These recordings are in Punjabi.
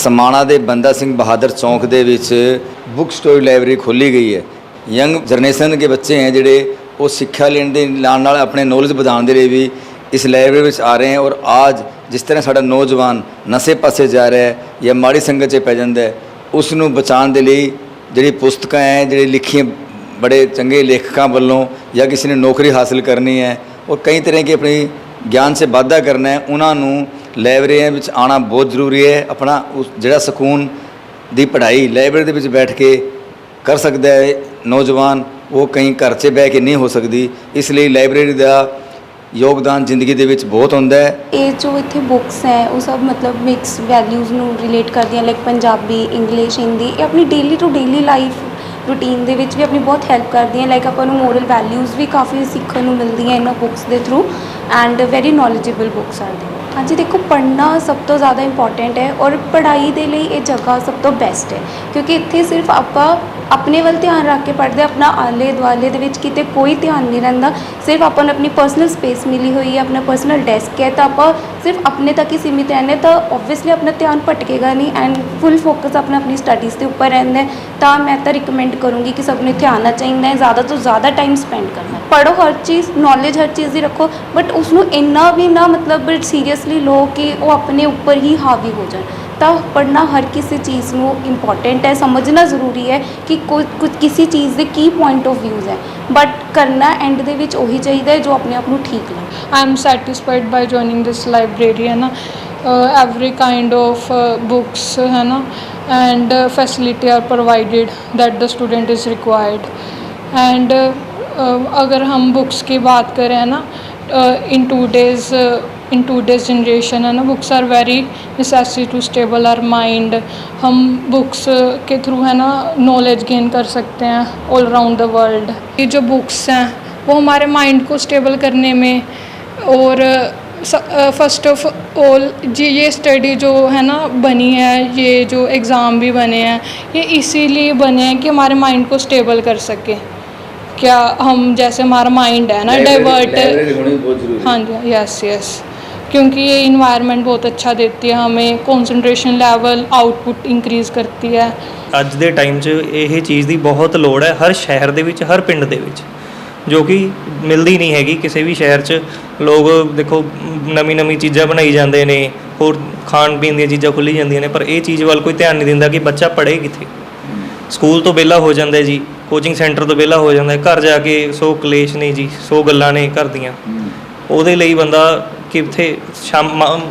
ਸਮਾਣਾ ਦੇ ਬੰਦਾ ਸਿੰਘ ਬਹਾਦਰ ਚੌਂਕ ਦੇ ਵਿੱਚ ਬੁੱਕ ਸਟੋਰੀ ਲਾਇਬ੍ਰੇਰੀ ਖੋਲੀ ਗਈ ਹੈ। ਯੰਗ ਜਨਰੇਸ਼ਨ ਦੇ ਬੱਚੇ ਹੈ ਜਿਹੜੇ ਉਹ ਸਿੱਖਿਆ ਲੈਣ ਦੇ ਨਾਲ ਨਾਲ ਆਪਣੇ ਨੌਲੇਜ ਵਧਾਉਣ ਦੇ ਲਈ ਵੀ ਇਸ ਲਾਇਬ੍ਰੇਰੀ ਵਿੱਚ ਆ ਰਹੇ ਹਨ ਔਰ ਅੱਜ ਜਿਸ ਤਰ੍ਹਾਂ ਸਾਡਾ ਨੌਜਵਾਨ ਨਸ਼ੇ ਪਾਸੇ ਜਾ ਰਿਹਾ ਹੈ ਜਾਂ ਮਾੜੀ ਸੰਗਤ 'ਚ ਪੈ ਜਾਂਦਾ ਹੈ ਉਸ ਨੂੰ ਬਚਾਉਣ ਦੇ ਲਈ ਜਿਹੜੀ ਪੁਸਤਕਾਂ ਹੈ, ਜਿਹੜੀ ਲਿਖੀਆਂ ਬੜੇ ਚੰਗੇ ਲੇਖਕਾਂ ਵੱਲੋਂ ਜਾਂ ਕਿਸੇ ਨੇ ਨੌਕਰੀ ਹਾਸਲ ਕਰਨੀ ਹੈ ਔਰ ਕਈ ਤਰ੍ਹਾਂ ਕੀ ਆਪਣੀ ਗਿਆਨ 'ਚ ਵਾਧਾ ਕਰਨਾ ਹੈ, ਉਹਨਾਂ ਨੂੰ ਲਾਇਬ੍ਰੇਰੀਆਂ ਵਿੱਚ ਆਉਣਾ ਬਹੁਤ ਜ਼ਰੂਰੀ ਹੈ, ਆਪਣਾ ਉਸ ਜਿਹੜਾ ਸਕੂਨ ਦੀ ਪੜ੍ਹਾਈ ਲਾਇਬ੍ਰੇਰੀ ਦੇ ਵਿੱਚ ਬੈਠ ਕੇ ਕਰ ਸਕਦਾ ਹੈ ਨੌਜਵਾਨ, ਉਹ ਕहीं ਘਰ 'ਚ ਬਹਿ ਕੇ ਨਹੀਂ ਹੋ ਸਕਦੀ। ਇਸ ਲਈ ਲਾਇਬ੍ਰੇਰੀ ਦਾ ਯੋਗਦਾਨ ਜ਼ਿੰਦਗੀ ਦੇ ਵਿੱਚ ਬਹੁਤ ਹੁੰਦਾ ਹੈ। ਇਹ ਜੋ ਇੱਥੇ ਬੁੱਕਸ ਹੈ, ਉਹ ਸਭ ਮਤਲਬ ਮਿਕਸ ਵੈਲਿਊਜ਼ ਨੂੰ ਰਿਲੇਟ ਕਰਦੀਆਂ ਲਾਈਕ ਪੰਜਾਬੀ ਇੰਗਲਿਸ਼ ਹਿੰਦੀ, ਇਹ ਆਪਣੀ daily to daily life routine ਦੇ ਵਿੱਚ ਵੀ ਆਪਣੀ ਬਹੁਤ ਹੈਲਪ ਕਰਦੀਆਂ ਲਾਈਕ ਆਪਾਂ ਨੂੰ ਮੋਰਲ ਵੈਲਿਊਜ਼ ਵੀ ਕਾਫੀ ਸਿੱਖਣ ਨੂੰ ਮਿਲਦੀਆਂ ਇਹਨਾਂ ਬੁੱਕਸ ਦੇ through and very knowledgeable books are ਦੇ ਹਾਂਜੀ ਦੇਖੋ ਪੜ੍ਹਨਾ ਸਭ ਤੋਂ ਜ਼ਿਆਦਾ ਇੰਪੋਰਟੈਂਟ ਹੈ ਔਰ ਪੜ੍ਹਾਈ ਦੇ ਲਈ ਇਹ ਜਗ੍ਹਾ ਸਭ ਤੋਂ ਬੈਸਟ ਹੈ। ਕਿਉਂਕਿ ਇੱਥੇ ਸਿਰਫ ਆਪਾਂ ਆਪਣੇ ਵੱਲ ਧਿਆਨ ਰੱਖ ਕੇ ਪੜ੍ਹਦੇ ਆਪਣਾ ਆਲੇ ਦੁਆਲੇ ਦੇ ਵਿੱਚ ਕਿਤੇ ਕੋਈ ਧਿਆਨ ਨਹੀਂ ਰਹਿੰਦਾ। ਸਿਰਫ ਆਪਾਂ ਨੂੰ ਆਪਣੀ ਪਰਸਨਲ ਸਪੇਸ ਮਿਲੀ ਹੋਈ ਹੈ ਆਪਣਾ ਪਰਸਨਲ ਡੈਸਕ ਹੈ ਤਾਂ ਆਪਾਂ ਸਿਰਫ ਆਪਣੇ ਤੱਕ ਹੀ ਸੀਮਿਤ ਰਹਿੰਦੇ ਹਾਂ, ਤਾਂ ਓਬਵੀਅਸਲੀ ਆਪਣਾ ਧਿਆਨ ਭਟਕੇਗਾ ਨਹੀਂ ਐਂਡ ਫੁੱਲ ਫੋਕਸ ਆਪਣਾ ਆਪਣੀ ਸਟੱਡੀਜ਼ ਦੇ ਉੱਪਰ ਰਹਿੰਦਾ ਤਾਂ ਮੈਂ ਤਾਂ ਰਿਕਮੈਂਡ ਕਰੂੰਗੀ ਕਿ ਸਭ ਨੂੰ ਇੱਥੇ ਆਉਣਾ ਚਾਹੀਦਾ ਹੈ ਜ਼ਿਆਦਾ ਤੋਂ ਜ਼ਿਆਦਾ ਟਾਈਮ ਸਪੈਂਡ ਕਰਨਾ। ਪੜ੍ਹੋ ਹਰ ਚੀਜ਼ ਨੌਲੇਜ ਹਰ ਚੀਜ਼ ਦੀ ਰੱਖੋ ਬਟ ਉਸ ਨੂੰ ਇੰਨਾ ਵੀ ਨਾ ਮਤਲਬ ਸੀਰੀਅਸ ਸੀਰੀਅਸਲੀ ਲਓ ਕਿ ਉਹ ਆਪਣੇ ਉੱਪਰ ਹੀ ਹਾਵੀ ਹੋ ਜਾਣ ਤਾਂ ਪੜ੍ਹਨਾ ਹਰ ਕਿਸੇ ਚੀਜ਼ ਨੂੰ ਇੰਪੋਰਟੈਂਟ ਹੈ ਸਮਝਣਾ ਜ਼ਰੂਰੀ ਹੈ ਕਿ ਕੋਈ ਕੁਝ ਕਿਸੇ ਚੀਜ਼ ਦੇ ਕੀ ਪੁਆਇੰਟ ਆਫ ਵਿਊਜ਼ ਹੈ ਬਟ ਕਰਨਾ ਐਂਡ ਦੇ ਵਿੱਚ ਉਹੀ ਚਾਹੀਦਾ ਹੈ ਜੋ ਆਪਣੇ ਆਪ ਨੂੰ ਠੀਕ ਲੱਗੇ I am satisfied by joining this library है ना uh, every kind of uh, books है ना and uh, facility are provided that the student is required and uh, uh, अगर हम books की बात करें है ना uh, in today's in today's generation है ना? Books are very necessary to stable our mind हम बुक्स uh, के थ्रू है ना नॉलेज गेन कर सकते हैं ऑल अराउंड द वर्ल्ड ये जो बुक्स हैं, वो हमारे माइंड को स्टेबल करने में और फ़र्स्ट ऑफ़ ऑल जी, ये स्टडी जो, है ना, बनी है, ये जो एग्ज़ाम भी बने हैं, ये इसीलिए बने हैं कि हमारे माइंड को स्टेबल कर सके। क्या हम जैसे हमारा माइंड है ना डाइवर्ट ਹੋਣੀ ਬਹੁਤ ਜ਼ਰੂਰੀ हाँ जी यस यस क्योंकि ये इन्वायरमेंट बहुत अच्छा देती है हमें कंसंट्रेशन लेवल आउटपुट इंक्रीज़ करती है ਅੱਜ ਦੇ ਟਾਈਮ 'ਚ ਇਹ ਚੀਜ਼ ਦੀ ਬਹੁਤ ਲੋੜ ਹੈ ਹਰ ਸ਼ਹਿਰ ਦੇ ਵਿੱਚ ਹਰ ਪਿੰਡ ਦੇ ਵਿੱਚ ਜੋ ਕਿ ਮਿਲਦੀ ਨਹੀਂ ਹੈਗੀ ਕਿਸੇ ਵੀ ਸ਼ਹਿਰ 'ਚ ਲੋਕ ਦੇਖੋ ਨਵੀਂ ਨਵੀਂ ਚੀਜ਼ਾਂ ਬਣਾਈ ਜਾਂਦੇ ਨੇ ਹੋਰ ਖਾਣ ਪੀਣ ਦੀਆਂ ਚੀਜ਼ਾਂ ਖੁੱਲੀ ਜਾਂਦੀਆਂ ਨੇ ਪਰ ਇਹ ਚੀਜ਼ ਵੱਲ ਕੋਈ ਧਿਆਨ ਨਹੀਂ ਦਿੰਦਾ ਕਿ ਬੱਚਾ ਪੜ੍ਹੇ ਕਿੱਥੇ ਸਕੂਲ ਤੋਂ ਵਿਹਲਾ ਹੋ ਜਾਂਦਾ ਹੈ ਜੀ ਕੋਚਿੰਗ ਸੈਂਟਰ ਤੋਂ ਵਿਹਲਾ ਹੋ ਜਾਂਦਾ ਘਰ ਜਾ ਕੇ ਸੋ ਕਲੇਸ਼ ਨੇ ਜੀ, ਸੋ ਗੱਲਾਂ ਨੇ ਘਰ ਦੀਆਂ। ਉਹਦੇ ਲਈ ਬੰਦਾ ਕਿੱਥੇ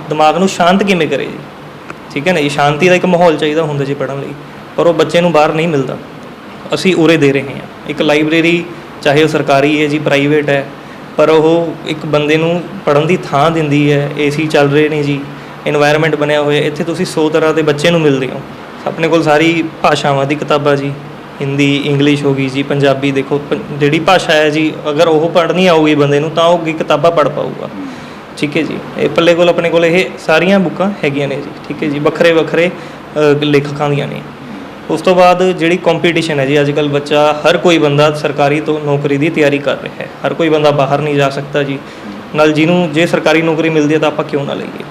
ਦਿਮਾਗ ਨੂੰ ਸ਼ਾਂਤ ਕਿਵੇਂ ਕਰੇ ਜੀ? ਠੀਕ ਹੈ ਨਾ ਇਹ ਸ਼ਾਂਤੀ ਦਾ ਇੱਕ ਮਾਹੌਲ ਚਾਹੀਦਾ ਹੁੰਦਾ ਜੀ ਪੜਨ ਲਈ, ਪਰ ਉਹ ਬੱਚੇ ਨੂੰ ਬਾਹਰ ਨਹੀਂ ਮਿਲਦਾ। ਅਸੀਂ ਉਰੇ ਦੇ ਰਹੇ ਹਾਂ। ਇੱਕ ਲਾਇਬ੍ਰੇਰੀ, ਚਾਹੇ ਉਹ ਸਰਕਾਰੀ ਹੈ ਜੀ, ਪ੍ਰਾਈਵੇਟ ਹੈ, ਪਰ ਉਹ ਇੱਕ ਬੰਦੇ ਨੂੰ ਪੜਨ ਦੀ ਥਾਂ ਦਿੰਦੀ ਹੈ ਏਸੀ ਚੱਲ ਰਹੇ ਨੇ ਜੀ এনवायरमेंट ਬਣਿਆ ਹੋਇਆ, ਇੱਥੇ ਤੁਸੀਂ 100 ਤਰ੍ਹਾਂ ਦੇ ਬੱਚੇ ਨੂੰ ਮਿਲਦੇ ਹੋ। ਆਪਣੇ ਕੋਲ ਸਾਰੀ ਭਾਸ਼ਾਵਾਂ ਦੀ ਕਿਤਾਬਾਂ ਜੀ। ਹਿੰਦੀ, ਇੰਗਲਿਸ਼ ਹੋ ਗਈ ਜੀ, ਪੰਜਾਬੀ ਦੇਖੋ, ਪੰ- ਜਿਹੜੀ ਭਾਸ਼ਾ ਹੈ ਜੀ, ਅਗਰ ਉਹ ਪੜ੍ਹਨੀ ਆਊਗੀ ਬੰਦੇ ਨੂੰ, ਤਾਂ ਉਹ ਕੀ ਕਿਤਾਬਾਂ ਪੜ੍ਹ ਪਾਊਗਾ। ਠੀਕ ਹੈ ਜੀ? ਇਹ ਪੱਲੇ ਕੋਲ, ਆਪਣੇ ਕੋਲ ਇਹ ਸਾਰੀਆਂ ਬੁੱਕਾਂ ਹੈਗੀਆਂ ਨੇ ਜੀ। ਠੀਕ ਹੈ ਜੀ? ਵੱਖਰੇ ਵੱਖਰੇ ਲੇਖਕਾਂ ਦੀਆਂ ਨੇ। ਉਸ ਤੋਂ ਬਾਅਦ ਜਿਹੜੀ ਕੰਪੀਟੀਸ਼ਨ ਹੈ ਜੀ ਅੱਜ ਕੱਲ ਬੱਚਾ ਹਰ ਕੋਈ ਬੰਦਾ ਸਰਕਾਰੀ ਤੋਂ ਨੌਕਰੀ ਦੀ ਤਿਆਰੀ ਕਰ ਰਿਹਾ ਹੈ। ਹਰ ਕੋਈ ਬੰਦਾ ਬਾਹਰ ਨਹੀਂ ਜਾ ਸਕਦਾ ਜੀ। ਨਾਲ ਜਿਹਨੂੰ, ਜੇ ਸਰਕਾਰੀ ਨੌਕਰੀ ਮਿਲਦੀ ਹੈ, ਤਾਂ ਆਪਾਂ ਕਿਉਂ ਨਾ ਲਈਏ?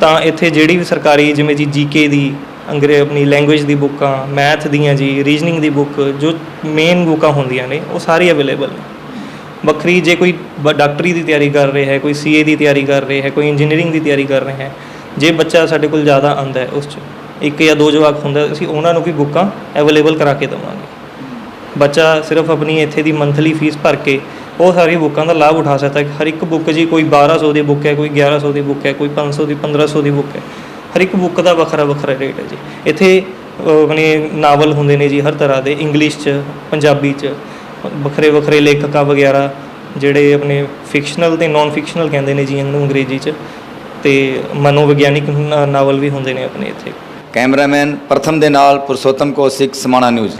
ਤਾਂ ਇੱਥੇ ਜਿਹੜੀ ਵੀ ਸਰਕਾਰੀ, ਜਿਵੇਂ ਜੀ ਜੀਕੇ ਦੀ ਅੰਗਰੇ ਆਪਣੀ ਲੈਂਗੁਏਜ ਦੀ ਬੁੱਕਾਂ ਮੈਥ ਦੀਆਂ ਜੀ ਰੀਜਨਿੰਗ ਦੀ ਬੁੱਕ ਜੋ ਮੇਨ ਬੁੱਕਾਂ ਹੁੰਦੀਆਂ ਨੇ, ਉਹ ਸਾਰੀ ਅਵੇਲੇਬਲ ਨੇ। ਵੱਖਰੀ ਜੇ ਕੋਈ ਬ- ਡਾਕਟਰੀ ਦੀ ਤਿਆਰੀ ਕਰ ਰਿਹਾ ਹੈ, ਕੋਈ ਸੀਏ ਦੀ ਤਿਆਰੀ ਕਰ ਰਿਹਾ ਹੈ, ਕੋਈ ਇੰਜੀਨੀਅਰਿੰਗ ਦੀ ਤਿਆਰੀ ਕਰ ਰਿਹਾ ਹੈ, ਜੇ ਬੱਚਾ ਸਾਡੇ ਕੋਲ ਜ਼ਿਆਦਾ ਆਂਦਾ ਹੈ ਉਸ 'ਚ, ਇੱਕ ਜਾਂ ਦੋ ਜਵਾਕ ਹੁੰਦਾ ਅਸੀਂ ਉਹਨਾਂ ਨੂੰ ਵੀ ਬੁੱਕਾਂ ਅਵੇਲੇਬਲ ਕਰਾ ਕੇ ਦੇਵਾਂਗੇ। ਬੱਚਾ ਸਿਰਫ ਆਪਣੀ ਇੱਥੇ ਦੀ ਮੰਥਲੀ ਫੀਸ ਭਰ ਕੇ ਉਹ ਸਾਰੀ ਬੁੱਕਾਂ ਦਾ ਲਾਭ ਉਠਾ ਸਕਦਾ ਹੈ। ਹਰ ਇੱਕ ਬੁੱਕ ਜੀ ਕੋਈ 1200 ਦੀ ਬੁੱਕ ਹੈ, ਕੋਈ 1100 ਦੀ ਬੁੱਕ ਹੈ, ਕੋਈ 500 ਦੀ 1500 ਦੀ ਬੁੱਕ ਹੈ। ਹਰ ਇੱਕ ਬੁੱਕ ਦਾ ਵੱਖਰਾ ਵੱਖਰਾ ਰੇਟ ਹੈ ਜੀ। ਇੱਥੇ ਆਪਣੇ ਨਾਵਲ ਹੁੰਦੇ ਨੇ ਜੀ ਹਰ ਤਰ੍ਹਾਂ ਦੇ ਇੰਗਲਿਸ਼ 'ਚ, ਪੰਜਾਬੀ 'ਚ, ਵੱਖਰੇ ਵੱਖਰੇ ਲੇਖਕਾਂ ਵਗੈਰਾ ਜਿਹੜੇ ਆਪਣੇ ਫਿਕਸ਼ਨਲ ਤੇ ਨਾਨ ਫਿਕਸ਼ਨਲ ਕਹਿੰਦੇ ਨੇ ਜੀ ਇਹਨੂੰ ਅੰਗਰੇਜ਼ੀ 'ਚ। ਤੇ ਮਨੋਵਿਗਿਆਨਿਕ ਨਾਵਲ ਵੀ ਹੁੰਦੇ ਨੇ ਆਪਣੇ ਇੱਥੇ। ਕੈਮਰਾਮੈਨ ਪ੍ਰਥਮ ਦੇ ਨਾਲ ਪੁਰਸ਼ੋਤਮ ਕੌਸ਼ਿਕ ਸਮਾਣਾ ਨਿਊਜ਼।